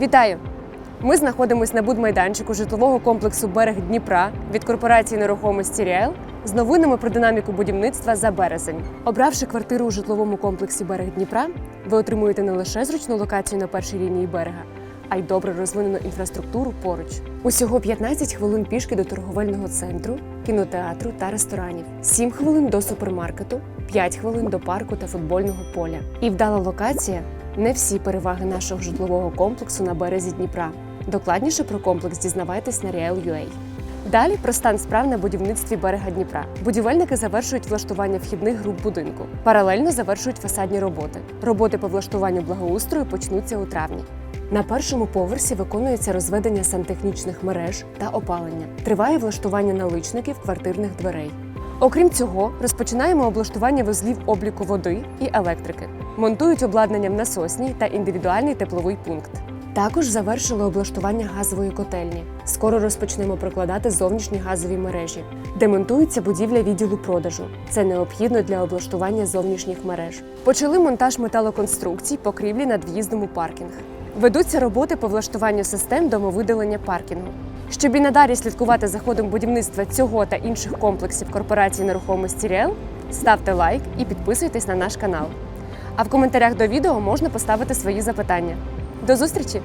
Вітаю! Ми знаходимося на будмайданчику житлового комплексу Берег Дніпра від корпорації нерухомості Ріел з новинами про динаміку будівництва за березень. Обравши квартиру у житловому комплексі Берег Дніпра, ви отримуєте не лише зручну локацію на першій лінії берега, а й добре розвинену інфраструктуру поруч. Усього 15 хвилин пішки до торговельного центру, кінотеатру та ресторанів, 7 хвилин до супермаркету, 5 хвилин до парку та футбольного поля. І вдала локація не всі переваги нашого житлового комплексу на березі Дніпра. Докладніше про комплекс дізнавайтесь на Real.ua. Далі про стан справ на будівництві берега Дніпра. Будівельники завершують влаштування вхідних груп будинку. Паралельно завершують фасадні роботи. Роботи по влаштуванню благоустрою почнуться у травні. На першому поверсі виконується розведення сантехнічних мереж та опалення. Триває влаштування наличників квартирних дверей. Окрім цього, розпочинаємо облаштування вузлів обліку води і електрики. Монтують обладнання в насосній та індивідуальний тепловий пункт. Також завершили облаштування газової котельні. Скоро розпочнемо прокладати зовнішні газові мережі. Демонтується будівля відділу продажу. Це необхідно для облаштування зовнішніх мереж. Почали монтаж металоконструкцій покрівлі над в'їздом у паркінг. Ведуться роботи по влаштуванню систем домовидалення паркінгу. Щоб і надалі слідкувати за ходом будівництва цього та інших комплексів корпорації нерухомості Ріел, ставте лайк і підписуйтесь на наш канал. А в коментарях до відео можна поставити свої запитання. До зустрічі!